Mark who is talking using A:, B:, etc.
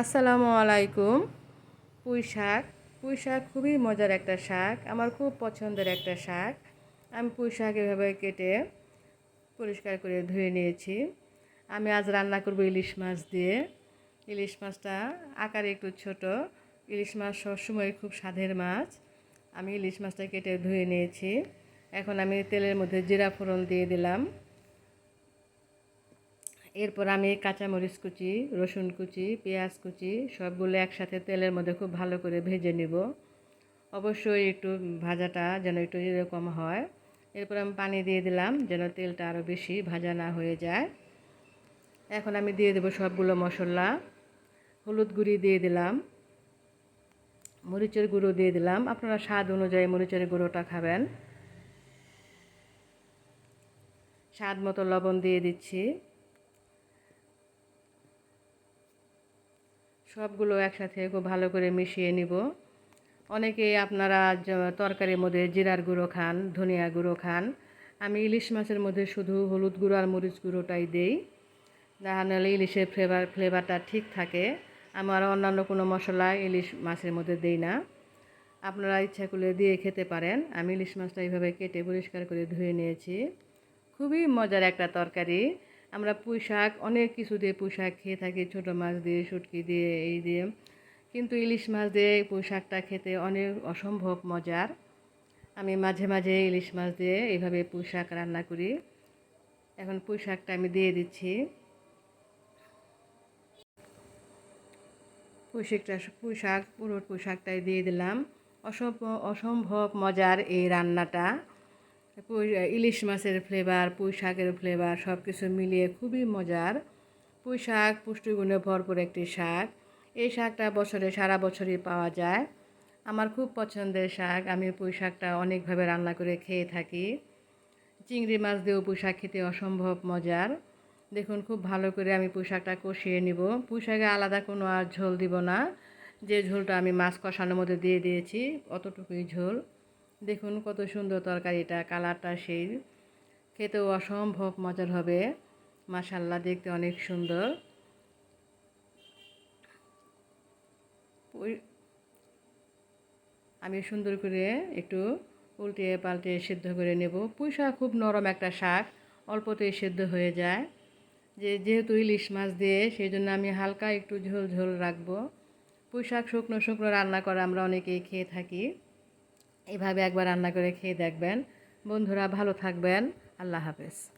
A: আসসালামু আলাইকুম। পুঁই শাক পুঁই শাক খুবই মজার একটা শাক, আমার খুব পছন্দের একটা শাক। আমি পুঁই শাক এভাবে কেটে পরিষ্কার করে ধুয়ে নিয়েছি। আমি আজ রান্না করব ইলিশ মাছ দিয়ে। ইলিশ মাছটা আকারে একটু ছোট। ইলিশ মাছ সবসময় খুব স্বাদের মাছ। আমি ইলিশ মাছটা কেটে ধুয়ে নিয়েছি। এখন আমি তেলের মধ্যে জিরা ফোড়ন দিয়ে দিলাম। এরপর আমি কাঁচামরিচ কুচি, রসুন কুচি, পেঁয়াজ কুচি, সবগুলো একসাথে তেলের মধ্যে খুব ভালো করে ভেজে নিব। অবশ্যই একটু ভাজাটা যেন একটু এরকম হয়। এরপর আমি পানি দিয়ে দিলাম যেন তেলটা আরও বেশি ভাজা না হয়ে যায়। এখন আমি দিয়ে দেবো সবগুলো মশলা। হলুদ গুঁড়ি দিয়ে দিলাম। মরিচের গুঁড়ো দিয়ে দিলাম। আপনারা স্বাদ অনুযায়ী মরিচের গুঁড়োটা খাবেন। স্বাদ মতো লবণ দিয়ে দিচ্ছি। সবগুলো একসাথে খুব ভালো করে মিশিয়ে নিব। অনেকে আপনারা তরকারির মধ্যে জিরার গুঁড়ো খান, ধনিয়া গুঁড়ো খান। আমি ইলিশ মাছের মধ্যে শুধু হলুদ গুঁড়ো আর মরিচ গুঁড়োটাই দেই। নাহলে ইলিশের ফ্লেভার, ফ্লেভারটা ঠিক থাকে। আমার অন্যান্য কোনো মশলা ইলিশ মাছের মধ্যে দেই না। আপনারা ইচ্ছা করলে দিয়ে খেতে পারেন। আমি ইলিশ মাছটা এইভাবে কেটে পরিষ্কার করে ধুয়ে নিয়েছি। খুবই মজার একটা তরকারি। আমরা পুঁই শাক অনেক কিছু দিয়ে পুঁই শাক খেয়ে থাকি, ছোটো মাছ দিয়ে, শুটকি দিয়ে, এই দিয়ে। কিন্তু ইলিশ মাছ দিয়ে পুঁই শাকটা খেতে অনেক অসম্ভব মজার। আমি মাঝে মাঝে ইলিশ মাছ দিয়ে এইভাবে পুঁই শাক রান্না করি। এখন পুঁই শাকটা আমি দিয়ে দিচ্ছি। পুঁই শাকটা পুঁই শাক পুরো পুঁই শাকটাই দিয়ে দিলাম। অসম্ভব অসম্ভব মজার এই রান্নাটা। ইলিশ মাছের ফ্লেভার পুঁই শাকের ফ্লেভার সব কিছু মিলিয়ে খুবই মজার। পুঁই শাক পুষ্টিগুণে ভরপুর একটি শাক। এই শাকটা বছরে, সারা বছরই পাওয়া যায়। আমার খুব পছন্দের শাক। আমি পুঁই শাকটা অনেকভাবে রান্না করে খেয়ে থাকি। চিংড়ি মাছ দিয়েও পুঁই শাক খেতে অসম্ভব মজার। দেখুন, খুব ভালো করে আমি পুঁই শাকটা কষিয়ে নিব। পুঁই শাকে আলাদা কোনো আর ঝোল দিব না। যে ঝোলটা আমি মাছ কষানোর মধ্যে দিয়ে দিয়েছি, অতটুকুই ঝোল। দেখুন কত সুন্দর তরকারিটা, কালারটা সেই। খেতেও অসম্ভব মজার হবে। মাসাল্লা দেখতে অনেক সুন্দর। আমি সুন্দর করে একটু উল্টে পাল্টে সেদ্ধ করে নেব। পুঁই শাক খুব নরম একটা শাক, অল্পতেই সেদ্ধ হয়ে যায়। যে যেহেতু ইলিশ মাছ দিয়ে, সেই জন্য আমি হালকা একটু ঝোল ঝোল রাখব। পুঁই শাক শুকনো শুকনো রান্না করে আমরা অনেকেই খেয়ে থাকি। এভাবে একবার রান্না করে খেয়ে দেখবেন। বন্ধুরা ভালো থাকবেন। আল্লাহ হাফেজ।